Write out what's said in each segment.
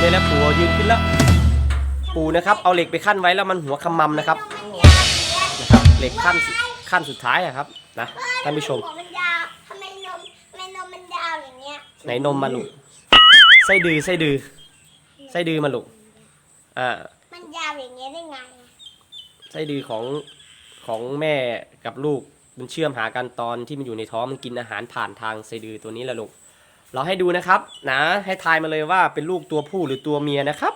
ได้แล้วปู่ยืนขึ้นแล้วปู่นะครับ เอาเหล็กไปขั้นไว้แล้วมันหัวขมำนะครับนะครับ เหล็กขั้นสุดขั้นสุดท้ายอะครับนะท่านผู้ชมหัวมันยาวทำไมนมทำไมนมมันยาวอย่างเงี้ยไหนนมมาลูกไส้ดื้อไส้ดื้อไส้ดื้อมาลูกอ่ามันยาวอย่างเงี้ยได้ไงไส้ดื้อของของแม่กับลูกมันเชื่อมหากันตอนที่มันอยู่ในท้องมันกินอาหารผ่านทางไส้ดื้อตัวนี้แหละลูก เราให้ดูนะครับนะให้ทายมาเลยว่าเป็นลูกตัวผู้หรือตัวเมียนะครับ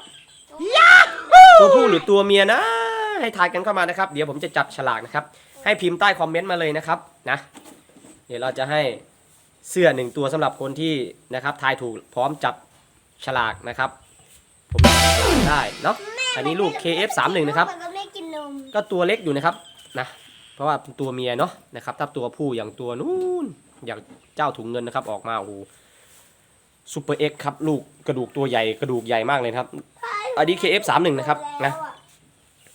ตัวผู้หรือตัวเมียนะ ให้ทายกันเข้ามานะครับ เดี๋ยวผมจะจับฉลากนะครับ ให้พิมพ์ใต้คอมเมนต์มาเลยนะครับนะ เดี๋ยวเราจะให้เสื้อหนึ่งตัวสำหรับคนที่นะครับทายถูกพร้อมจับฉลากนะครับ ผมจับฉลากได้เนาะอันนี้ลูก KF31 นะครับมันก็ไม่กินนมก็ตัวเล็กอยู่นะครับนะเพราะว่าเป็นตัวเมียเนาะนะครับ ถ้าตัวผู้อย่างตัวนู้นอย่างเจ้าถุงเงินนะครับออกมาโอ้โห ซูเปอร์เอ็กครับลูกกระดูกตัวใหญ่กระดูกใหญ่มากเลยนะครับ อันนี้ KF31 นะครับนะแล้วอ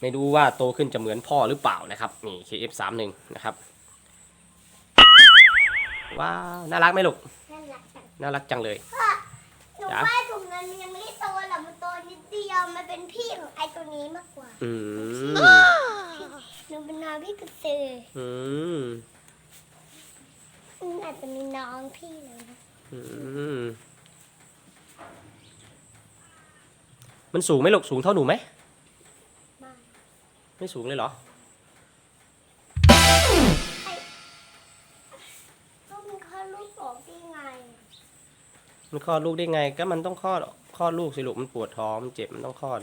ไม่รู้ว่าโตขึ้นจะเหมือนพ่อหรือเปล่านะครับนี่ KF31 นะครับว้าวน่ารักไหมลูกนั่นแหละจังน่ารักจังเลยหนูจ๊ะว่าถุงเงินมันยังไม่ได้โตหรอกมันโตนิดเดียวมันเป็นพี่ของไอ้ตัวนี้มากกว่าอืมหนูเป็นน้องพี่กระสืออืมอืมอาจจะมีน้องพี่เลยนะอืม มันสูงไหมลูกสูงเท่าหนูไหมมาไม่สูงเลยเหรอก็มันคลอดลูกออกได้ไง มันคลอดลูกได้ไง ก็มันต้องคลอดคลอดลูกสิลูกมันปวดท้องมันเจ็บมันต้องคลอด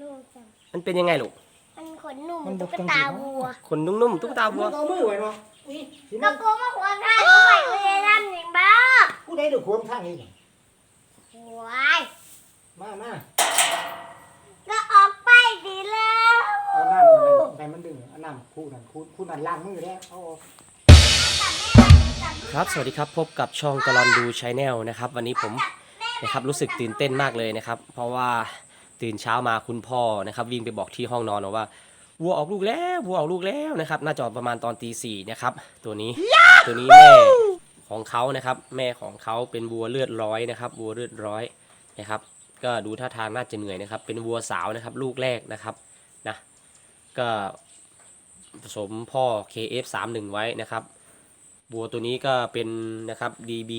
ลูกจังมันเป็นยังไงลูก มันขนนุ่มมันบตุ๊อกกจังตาสิวะวัวขนนุ่มๆตุ๊กตาบัวเอามือไว้เนาะอุ้ยสิก็มันกลัวว่าหัวข้างเขาไปเลยนั่นอย่างบ้าผู้ใดดูความทางนี้นี่หัวาย มามาก็ออกไปดีแล้วเอาน้ำอะไรใครมันดึงเอาน้ำคู่นั่นคู่คู่นั่นล้างมือแล้วเอาออก ครับ สวัสดีครับ พบกับช่องตลอนดูชแนลนะครับ วันนี้ผมนะครับรู้สึกตื่นเต้นมากเลยนะครับ เพราะว่าตื่นเช้ามาคุณพ่อนะครับ วิ่งไปบอกที่ห้องนอนบอกว่าวัวออกลูกแล้ววัวออกลูกแล้วนะครับ น่าจะออกประมาณตอนตีสี่นะครับ ตัวนี้ตัวนี้แม่ของเขานะครับ แม่ของเขาเป็นวัวเลือดร้อยนะครับวัวเลือดร้อยนะครับ ก็ดูท่าทางน่าจะเหนื่อยนะครับ เป็นวัวสาวนะครับ ลูกแรกนะครับนะก็ผสมพ่อ KF31 ไว้นะครับวัวตัวนี้ก็เป็นนะครับ DB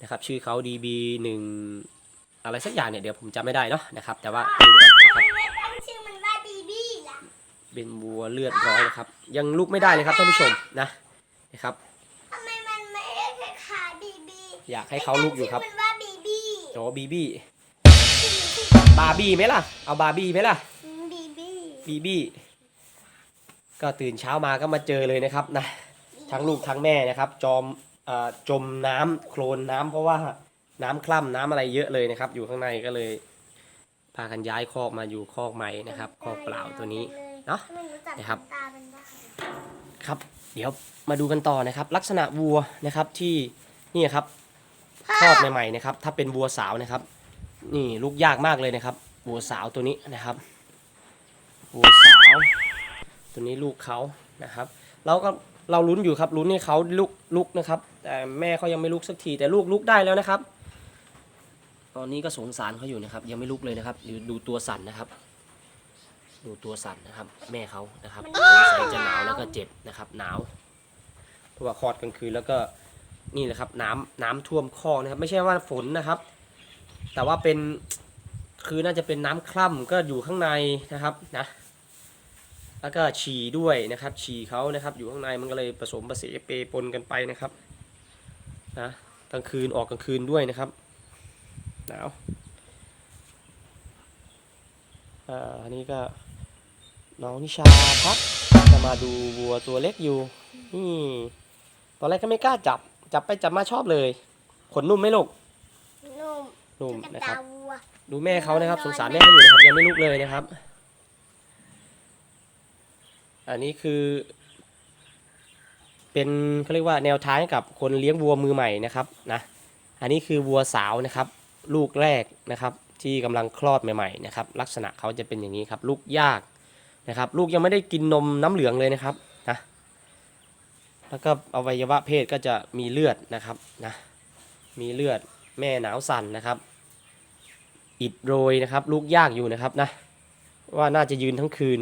นะครับชื่อเขา DB 1 อะไรสักอย่างเนี่ยเดี๋ยวผมจำไม่ได้เนาะนะครับ แต่ว่าดูกันนะครับทำไมตั้งชื่อมันว่าบีบี้ล่ะเป็นวัวเลือดร้อยนะครับ ยังลุกไม่ได้เลยครับท่านผู้ชมนะนะครับทำไมมันไม่ได้แค่ขาบีบีอยากให้เขาลุกอยู่ครับ มันว่า บีบี้โอ้บีบี้บาร์บี้ไหมล่ะ เอาบาร์บี้ไหมล่ะ บีบี้บีบี้ก็ตื่นเช้ามาก็มาเจอเลยนะครับนะทั้งลูกทั้งแม่นะครับ จอมเออจมน้ำโคลนน้ำเพราะว่าน้ำคล่ำน้ำอะไรเยอะเลยนะครับ อยู่ข้างในก็เลย พากันย้ายคอกมาอยู่คอกใหม่นะครับคอกเปล่าตัวนี้ เนาะไม่รู้จักนะครับ ตามันได้ครับ เดี๋ยวมาดูกันต่อนะครับ ลักษณะวัวนะครับที่นี่ครับ คลอดใหม่ๆนะครับ ถ้าเป็นวัวสาวนะครับ นี่ลูกยากมากเลยนะครับวัวสาวตัวนี้นะครับวัวสาว ตัวนี้ลูกเขานะครับเราก็เราลุ้นอยู่ครับลุ้นให้เขาลุกลุกนะครับ แต่แม่เขายังไม่ลุกสักที แต่ลูกลุกได้แล้วนะครับ ตอนนี้ก็สงสารเขาอยู่นะครับ ยังไม่ลุกเลยนะครับดูดูตัวสั่นนะครับ ดูตัวสั่นนะครับ แม่เขานะครับสงสัยจะหนาวแล้วก็เจ็บนะครับ หนาวเพราะว่าคลอดกลางคืนแล้วก็ นี่แหละครับน้ำน้ำท่วมคลอกนะครับ ไม่ใช่ว่าฝนนะครับ แต่ว่าเป็นคือน่าจะเป็นน้ำคล่ำก็อยู่ข้างในนะครับนะ แล้วก็ฉี่ด้วยนะครับ ฉี่เขานะครับ อยู่ข้างในมันก็เลยผสมผสานเปปนกันไปนะครับนะกลางคืนออกกลางคืนด้วยนะครับหนาวอ่าอันนี้ก็น้องนิชาครับจะมาดูวัวตัวเล็กอยู่นี่ตอนแรกก็ไม่กล้าจับ จับไปจับมาชอบเลย ขนนุ่มไหมลูก นุ่มนุ่มตุ๊กนะครับตาวัวดูแม่เขานะครับ สงสารแม่เขาอยู่นะครับ ยังไม่ลุกเลยนะครับ อันนี้คือ เป็นเขาเรียกว่าแนวทางให้กับคนเลี้ยงวัวมือใหม่นะครับนะ อันนี้คือวัวสาวนะครับ ลูกแรกนะครับ ที่กำลังคลอดใหม่ๆนะครับ ลักษณะเขาจะเป็นอย่างนี้ครับ ลูกยากนะครับ ลูกยังไม่ได้กินนมน้ำเหลืองเลยนะครับนะ แล้วก็อวัยวะเพศก็จะมีเลือดนะครับนะมีเลือดแม่หนาวสั่นนะครับอิดโรยนะครับลูกยากอยู่นะครับนะว่าน่าจะยืนทั้งคืน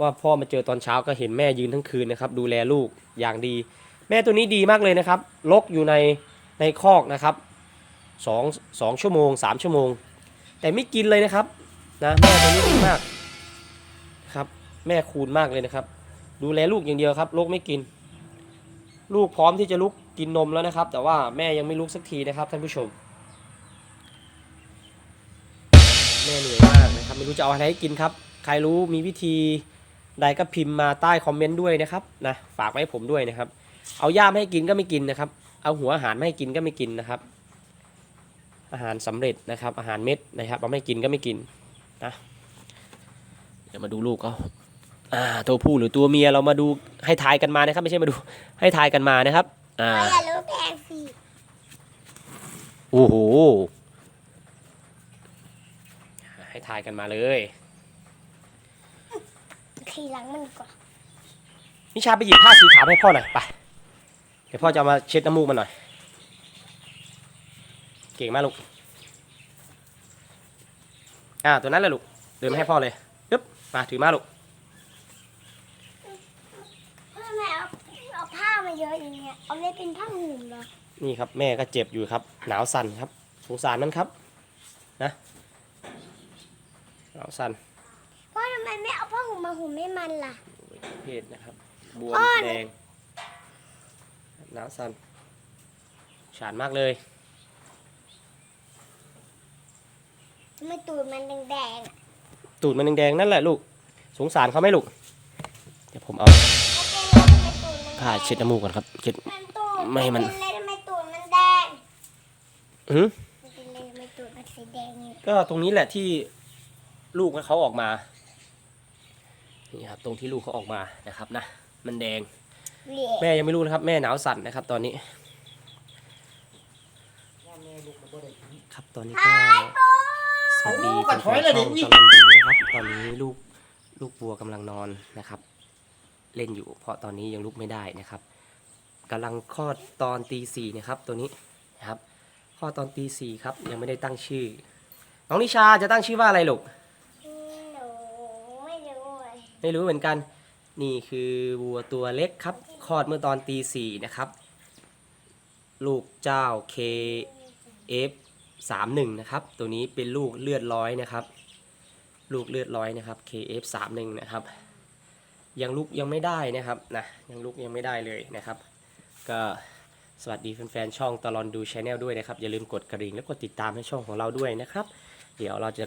ว่าพ่อมาเจอตอนเช้าก็เห็นแม่ยืนทั้งคืนนะครับ ดูแลลูกอย่างดี แม่ตัวนี้ดีมากเลยนะครับลกอยู่ในในคอกนะครับสองสองชั่วโมงสามชั่วโมง แต่ไม่กินเลยนะครับนะแม่ตัวนี้ดีมากครับแม่คูณมากเลยนะครับ ดูแลลูกอย่างเดียวครับลกไม่กิน ลูกพร้อมที่จะลุกกินนมแล้วนะครับ แต่ว่าแม่ยังไม่ลุกสักทีนะครับท่านผู้ชม แม่เหนื่อยมากนะครับไม่รู้จะเอาอะไรให้กินครับ ใครรู้มีวิธีใดก็พิมพ์มาใต้คอมเมนต์ด้วยนะครับนะฝากไว้ให้ผมด้วยนะครับ เอาย่ามให้กินก็ไม่กินนะครับ เอาหัวอาหารไม่ให้กินก็ไม่กินนะครับ อาหารสำเร็จนะครับ อาหารเม็ดนะครับเอาไม่กินก็ไม่กินนะเดี๋ยวมาดูลูกเขา อ่าตัวผู้หรือตัวเมียเรามาดูให้ทายกันมานะครับ ไม่ใช่มาดูให้ทายกันมานะครับอ่าอย่ารู้แพงสิโอ้โหให้ทายกันมาเลยทีหลังมันดีกว่านิชาไปหยิบผ้าสีขาวให้พ่อหน่อยไปเดี๋ยวพ่อจะเอามาเช็ดน้ำมูกมันหน่อย เก่งมากลูกอ่าตัวนั้นแหละลูกเดินมาให้พ่อเลยปึ๊บมาถือมาลูก พ่อแม่เอาเอาผ้ามา เยอะอย่างเงี้ยเอาเลยเป็นผ้าห่มเหรอนี่ครับแม่ก็เจ็บอยู่ครับ หนาวสั่นครับสงสารมันครับนะหนาวสั่นพ่อทำไมไม่เอาผ้าห่มมาห่มให้มันล่ะเพศนะครับบวมอ้อนแดงหนาวสั่นฉานมากเลยทำไมตูดมันแดงๆอะตูดมันแดงๆนั่นแหละลูก สงสารเขาไหมลูก เดี๋ยวผมเอา ผ้าเช็ดน้ำมูกก่อนครับเช็ดมันตูดไม่ให้มันเป็นเลยทำไมตูดมันแดงอือมันเป็นเลยทำไมตูดมันสีแดงเนี่ยก็ตรงนี้แหละที่ลูกเขาออกมานี่ครับตรงที่ลูกเขาออกมานะครับนะมันแดง เหลี่ยแม่ยังไม่รู้นะครับ แม่หนาวสั่นนะครับ ตอนนี้ย่าแม่ลูกก็บ่ได้กินครับตอนนี้ก็สวัสดีโอ้แฟก็นถอยๆเลยช่องดิตลอดดูนะครับ ตอนนี้ลูกลูกบัวกำลังนอนนะครับ เล่นอยู่ เพราะตอนนี้ยังลุกไม่ได้นะครับกำลังคลอดตอนตีสี่นะครับตัวนี้นะครับคลอดตอนตีสี่ครับยังไม่ได้ตั้งชื่อ น้องนิชาจะตั้งชื่อว่าอะไรลูกอืมหนูไม่รู้เลยไม่รู้เหมือนกัน นี่คือวัวตัวเล็กครับคลอดเมื่อตอนตีสี่นะครับ ลูกเจ้า KF 3 1นะครับ ตัวนี้เป็นลูกเลือดร้อยนะครับ ลูกเลือดร้อยนะครับ KF 3 1นะครับ ยังลุกยังไม่ได้นะครับนะยังลุกยังไม่ได้เลยนะครับ ก็สวัสดีแฟนๆช่องตลอนดูช anel ด้วยนะครับ อย่าลืมกดกระดิ่งและกดติดตามให้ช่องของเราด้วยนะครับ เดี๋ยวเราจะ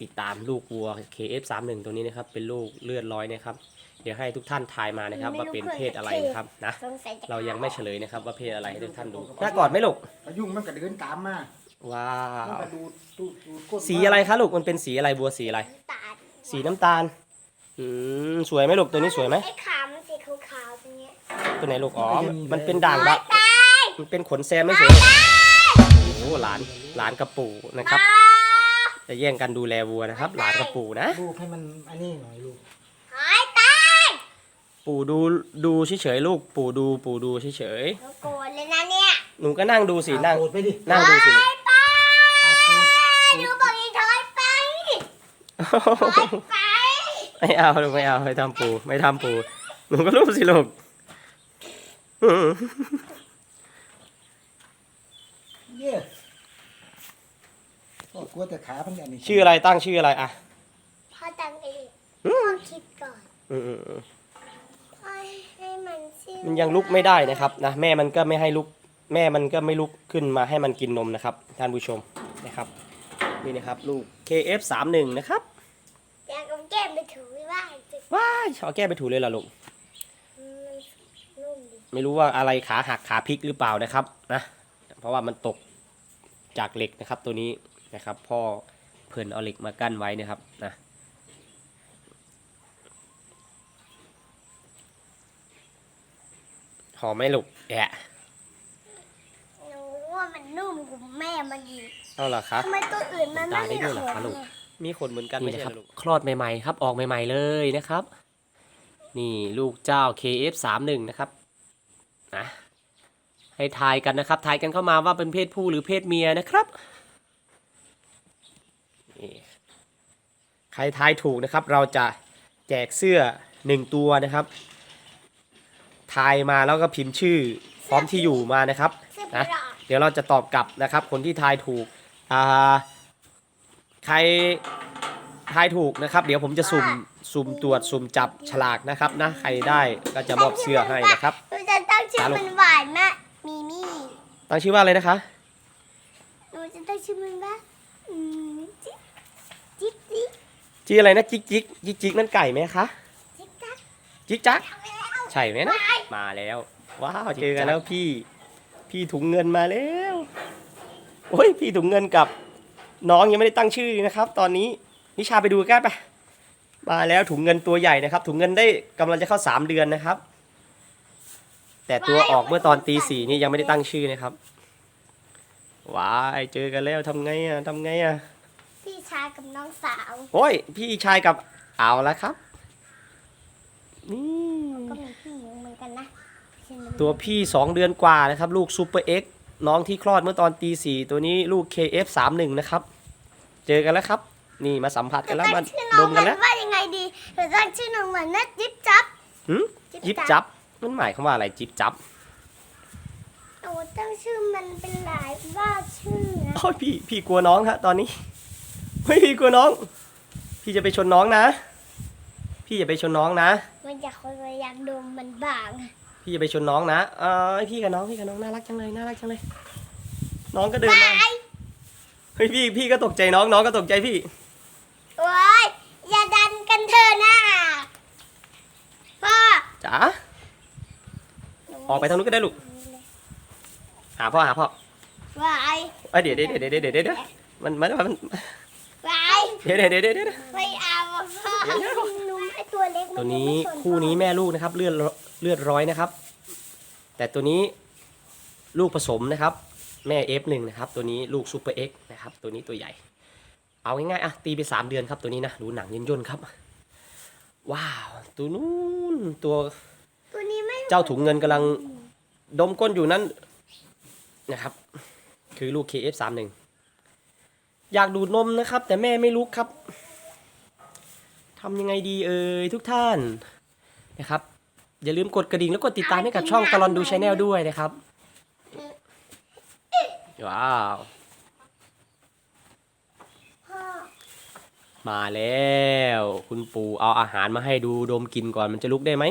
ติดตามลูกวัว KF 3 1 ตัวนี้นะครับ เป็นลูกเลือดร้อยนะครับ เดี๋ยวให้ทุกท่านทายมานะครับ ว่าเป็นเพศอะไรนะครับนะสงสัยจะเรายังไม่เฉลยนะครับว่าเพศอะไรให้ทุกท่านดูน่ากอดไหมลูกพยุงมันก็เดินตามมาว้ามันวก็ดูดดูดดูดก้นสีอะไรคะลูกมันเป็นสีอะไรบัวสีอะไร ตาดสีน้ำตาล อืมสวยไหมลูกตัวนี้สวยไหมไอ้ขามันสีขาวๆตรงเนี้ยตัวไหนลูกอ๋อมันเป็นด่างบะตายมันเป็นขนแซมไม่สวยโอ้โหหลานหลานกระปูนะครับ จะแย่งกันดูแลวัวนะครับ หลานกระปูนะลูกให้มันอันนี้หน่อยลูกหายตายปู่ดูดูเฉยๆลูกปู่ดูปู่ดูเฉยหนูโกรธเลยนะเนี่ยๆหนูก็นั่งดูสินั่ง โกรธไปดินั่งดูสิลูกไปเอาโกรธหนูบอกให้ถอยไปถอยไป ไม่เอาลูกไม่เอาไม่ทำปู่ไม่ทำปู่หนูก็รู้สิลูกเย้ก็กลัวแต่ขามันอันนี้ชื่ออะไรตั้งชื่ออะไรอะพ่อตังเองอืพ่อมคิดก่อนอืมอืมอืมพ่อให้มันชื่อมันยังลุกไม่ได้นะครับนะแม่มันก็ไม่ให้ลุก แม่มันก็ไม่ลุกขึ้นมาให้มันกินนมนะครับท่านผู้ชมนะครับนี่นะครับ ลูก KF31 นะครับ อยากเอาแก้ม ไปถูว่าจะว้ายเอาแก้ไปถูเลยล่ะลูก มันนุ่มดีไม่รู้ว่าอะไรขาหักขาพลิกหรือเปล่านะครับนะเพราะว่ามันตกจากเหล็กนะครับตัวนี้นะครับ พ่อเพิ่นเอาเหล็กมากั้นไว้นะครับนะหอมไหมลูกแอะหนูว่ามันนุ่มกว่าแม่มันอีกเอาเหรอครับทำไมตัวอื่นมันไม่ตายได้มีด้วยเหรอขคะนลูกเลย มีขนเหมือนกันไม่ใช่เหรอลูกคลอดใหม่ๆครับออกใหม่ๆเลยนะครับ นี่ลูกเจ้า KF31 นะครับนะใให้ทายกันนะครับทายกันเข้ามาว่าเป็นเพศผู้หรือเพศเมียนะครับนี่ใครทายถูกนะครับ เราจะแจกเสื้อหนึ่งตัวนะครับ ทายมาแล้วก็พิมพ์ชื่อพร้อมที่อยู่มานะครับ เสื้อนะผ้าเดี๋ยวเราจะตอบกลับนะครับ คนที่ทายถูกอ่า ใครทายถูกนะครับ เดี๋ยวผมจะสุ่มสุ่มตรวจสุ่มจับฉลากนะครับนะใครได้ก็จะมอบเสื้อให้นะครับ หนูจะตั้งชื่อมันหวานแม่มีมี่ตั้งชื่อว่าอะไรนะคะหนูจะตั้งชื่อมันว่าอืมจิ๊กจิ๊กจิ๊กชื่ออะไรนะจิกจิกจิกจิกนั่นไก่ไหมคะจิ๊กจักจิกจักเอาไปแล้วใช่ไหมนะมาแล้วว้าวเจอกันแล้วพี่ พี่ถุงเงินมาแล้วโอ้ยพี่ถุงเงินกับ น้องยังไม่ได้ตั้งชื่อนะครับ ตอนนี้นิชาไปดูใกล้ไปมาแล้วถุงเงินตัวใหญ่นะครับ ถุงเงินได้กำลังจะเข้าสามเดือนนะครับ แต่ตัวออกเมื่อตอนตีสี่นี่ยังไม่ได้ตั้งชื่อนะครับว้ายเจอกันแล้วทำไงอะทำไงอะพี่ชายกับน้องสาวโอ้ยพี่ชายกับเอาแล้วครับนี่ก็มีพี่หญิงเหมือนกันนะใช่ไหมตัวพี่2เดือนกว่านะครับ ลูกซูเปอร์เอ็ก น้องที่คลอดเมื่อตอนตีสี่ตัวนี้ลูก KF31 นะครับ เจอกันแล้วครับ นี่มาสัมผัสกันแล้วมาตั้งชื่อดน้องมเหกัมืนอนแล้วว่ายังไงดีหรือตั้งชื่อน้องเหมือนนะจิ๊บจับหืมยิบจับ มันหมายความว่าอะไรจิบจับหนูตั้งชื่อมันเป็นหลายว่าชื่อนะโอ้ยพี่พี่กลัวน้องฮะตอนนี้เฮ้ยพี่กลัวน้อง พี่จะไปชนน้องนะ พี่อย่าไปชนน้องนะ มันอยากคนเลยอยากดมมันบาง พี่อย่าไปชนน้องนะเอ้ยพี่กับน้องพี่กับน้องน่ารักจังเลยน่ารักจังเลย น้องก็เดินมาไอ้เฮ้ยพี่พี่ก็ตกใจน้องน้องก็ตกใจพี่โอ๊ยอย่าดันกันเถอะนะพ่อจ๋าออกไปทางนู้นก็ได้ลูกหาพ่อหาพ่อวายเอ้ยเดี๋ยวเดี๋ยวเดี๋ยวเดี๋ยวเดี๋ยวเดี๋ยวมันมันมันวายเดี๋ยวเดี๋ยวเดี๋ยวเดี๋ยวเดี๋ยวไม่เอาพ่อหนูไอ้ ตัวเล็กมัตัวนี้ไม่สคู่นี้แม่ลูกนะครับ เลือดเลือดร้อยนะครับ แต่ตัวนี้ลูกผสมนะครับ แม่ F1 นะครับ ตัวนี้ลูกซูเปอร์ X นะครับ ตัวนี้ตัวใหญ่ เอาง่ายๆอะตีไปสามเดือนครับตัวนี้นะดูหนังย่นย่นๆครับ ว้าว ตัวนู้นตัวตัวนี้ไม่เจ้าถุงเงินกำลังดมก้นอยู่นั่นนะครับ คือลูก KF31 อยากดูดนมนะครับ แต่แม่ไม่ลุกครับ ทำยังไงดีเอ่ยทุกท่านนะครับ อย่าลืมกดกระดิ่งแล้วกดติดตามให้กับช่องตลอนดูชาแนลด้วยนะครับ ว้าวพ่อมาแล้ว คุณปู่เอาอาหารมาให้ดูดมกินก่อนมันจะลุกได้ไหม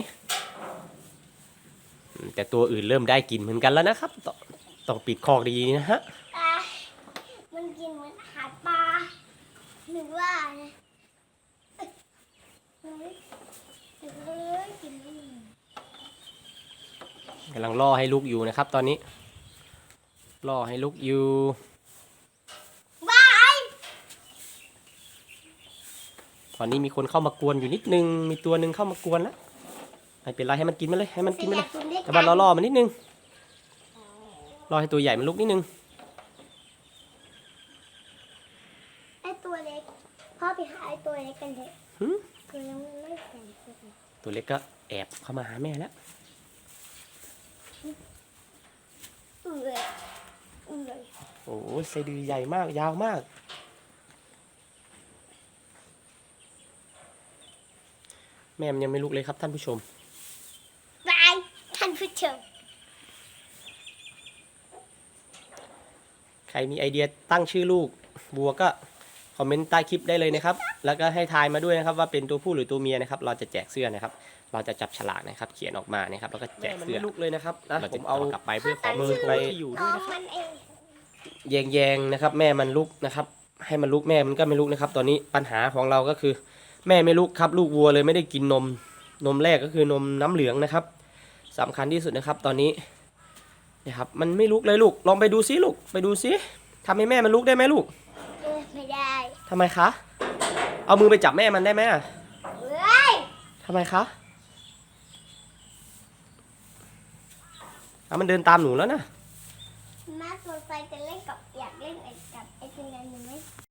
อืมแต่ตัวอื่นเริ่มได้กินเหมือนกันแล้วนะครับ ต้องต้องปิดคอกดีๆนะฮะ อะมันกินเหมือนอาหารปลาหรือว่านะเฮ้ยเฮ้ยกินไม่หมด กำลังล่อให้ลุกอยู่นะครับ ตอนนี้ล่อให้ลุกอยู่วายตอนนี้มีคนเข้ามากวนอยู่นิดนึง มีตัวหนึ่งเข้ามากวนแล้วไม่เป็นไรให้มันกินมาเลย ให้มันกินมาเลยแต่บ้านเราล่อมันนิดนึงล่อให้ตัวใหญ่มันลุกนิดนึงไอตัวเล็กพ่อไปหาไอตัวเล็กกันเถอะหืมคือยังไม่แข็งสุดเลยตัวเล็กก็แอบเข้ามาหาแม่แล้ว เอื่อยเอื่อยโอ้ยไส้ดือใหญ่มาก ยาวมาก แม่มันยังไม่ลุกเลยครับท่านผู้ชมวาย ท่านผู้ชม ใครมีไอเดียตั้งชื่อลูก บัวก็ คอมเมนต์ใต้คลิปได้เลยนะครับ แล้วก็ให้ทายมาด้วยนะครับว่าเป็นตัวผู้หรือตัวเมียนะครับ เราจะแจกเสื้อนะครับ เราจะจับฉลากนะครับ เขียนออกมานะครับแล้วก็แจกเสื้อลูกเลยนะครับเราจะเอากลับไปเพื่อขอเบอร์ไปที่อยู่น้ด้วอยงนะครับมันเอง แยงแยงๆนะครับ แม่มันลุกนะครับ ให้มันลุกแม่มันก็ไม่ลุกนะครับ ตอนนี้ปัญหาของเราก็คือ แม่ไม่ลุกครับ ลูกวัวเลยไม่ได้กินนม นมแรกก็คือนมน้ำเหลืองนะครับสำคัญที่สุดนะครับ ตอนนี้นะครับมันไม่ลุกเลยลูก ลองไปดูซิลูกไปดูซิทำให้แม่มันลุกได้ไหมลูกเออไม่ได้ทำไมคะ เอามือไปจับแม่มันได้ไหมอะเฮ้ยทำไมคะ อามันเดินตามหนูแล้วนะ มาสนใจจะเล่นกับ